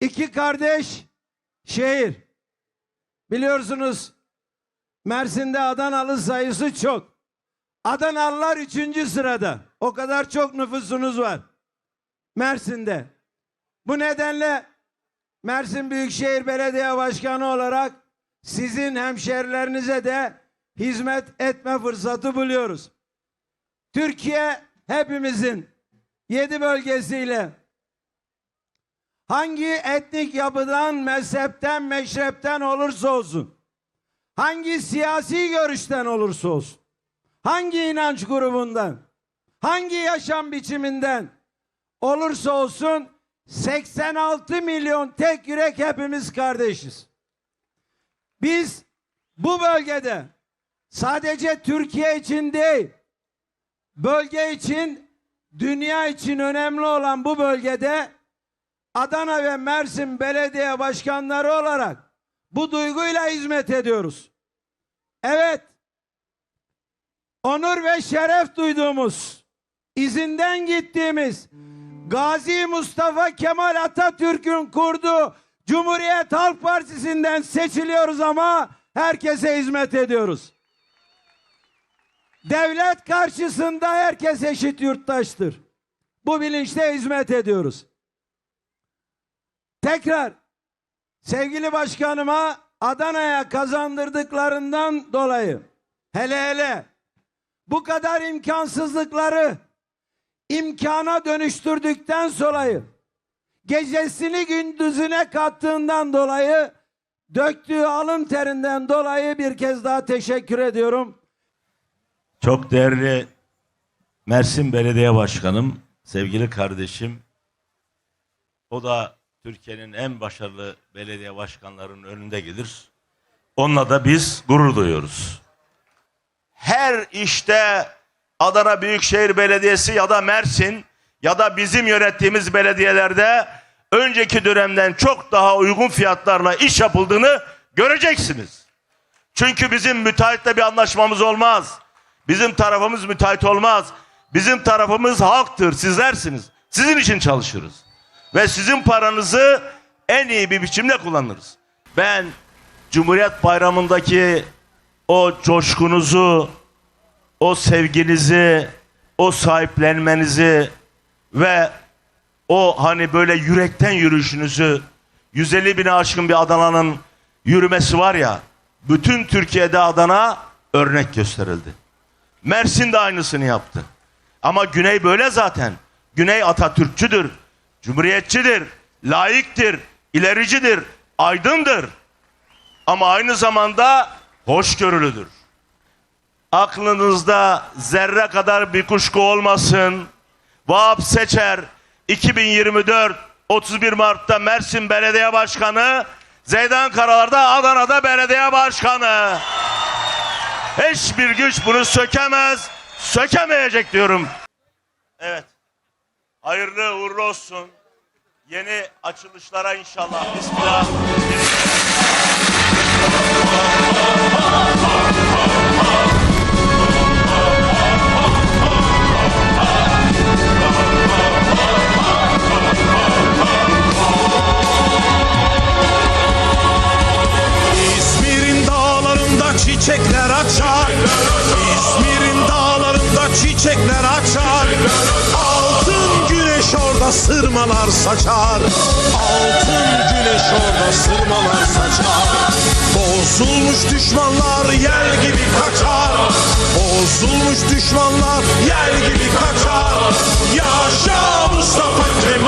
İki kardeş şehir. Biliyorsunuz Mersin'de Adanalı sayısı çok. Adanalılar üçüncü sırada. O kadar çok nüfusunuz var. Mersin'de. Bu nedenle Mersin Büyükşehir Belediye Başkanı olarak sizin hemşerilerinize de hizmet etme fırsatı buluyoruz. Türkiye hepimizin yedi bölgesiyle hangi etnik yapıdan, mezhepten, meşrepten olursa olsun, hangi siyasi görüşten olursa olsun, hangi inanç grubundan, hangi yaşam biçiminden olursa olsun 86 milyon tek yürek hepimiz kardeşiz. Biz bu bölgede sadece Türkiye için değil, bölge için, dünya için önemli olan bu bölgede Adana ve Mersin belediye başkanları olarak bu duyguyla hizmet ediyoruz. Evet, onur ve şeref duyduğumuz, izinden gittiğimiz Gazi Mustafa Kemal Atatürk'ün kurduğu Cumhuriyet Halk Partisi'nden seçiliyoruz ama herkese hizmet ediyoruz. Devlet karşısında herkes eşit yurttaştır. Bu bilinçle hizmet ediyoruz. Tekrar sevgili başkanıma Adana'ya kazandırdıklarından dolayı hele hele bu kadar imkansızlıkları imkana dönüştürdükten dolayı gecesini gündüzüne kattığından dolayı döktüğü alın terinden dolayı bir kez daha teşekkür ediyorum. Çok değerli Mersin Belediye Başkanım, sevgili kardeşim. O da Türkiye'nin en başarılı belediye başkanlarının önünde gelir. Onunla da biz gurur duyuyoruz. Her işte Adana Büyükşehir Belediyesi ya da Mersin ya da bizim yönettiğimiz belediyelerde önceki dönemden çok daha uygun fiyatlarla iş yapıldığını göreceksiniz. Çünkü bizim müteahhitle bir anlaşmamız olmaz. Bizim tarafımız müteahhit olmaz. Bizim tarafımız halktır, sizlersiniz. Sizin için çalışırız. Ve sizin paranızı en iyi bir biçimde kullanırız. Ben Cumhuriyet Bayramı'ndaki o coşkunuzu, o sevginizi, o sahiplenmenizi ve o hani böyle yürekten yürüyüşünüzü 150 bine aşkın bir Adana'nın yürümesi var ya bütün Türkiye'de Adana örnek gösterildi. Mersin de aynısını yaptı. Ama Güney böyle zaten. Güney Atatürkçüdür, cumhuriyetçidir, layıktır, ilericidir, aydındır. Ama aynı zamanda hoşgörülüdür. Aklınızda zerre kadar bir kuşku olmasın. Vahap Seçer 2024 31 Mart'ta Mersin Belediye Başkanı, Zeydan Karalar'da Adana'da Belediye Başkanı. Hiçbir güç bunu sökemez, sökemeyecek diyorum. Evet. Hayırlı uğurlu olsun. Yeni açılışlara inşallah. Bismillah. İzmir'in dağlarında çiçekler sırmalar saçar. Altın güneş orada sırmalar saçar. Bozulmuş düşmanlar yel gibi kaçar. Bozulmuş düşmanlar yel gibi kaçar. Yaşa Mustafa Kemal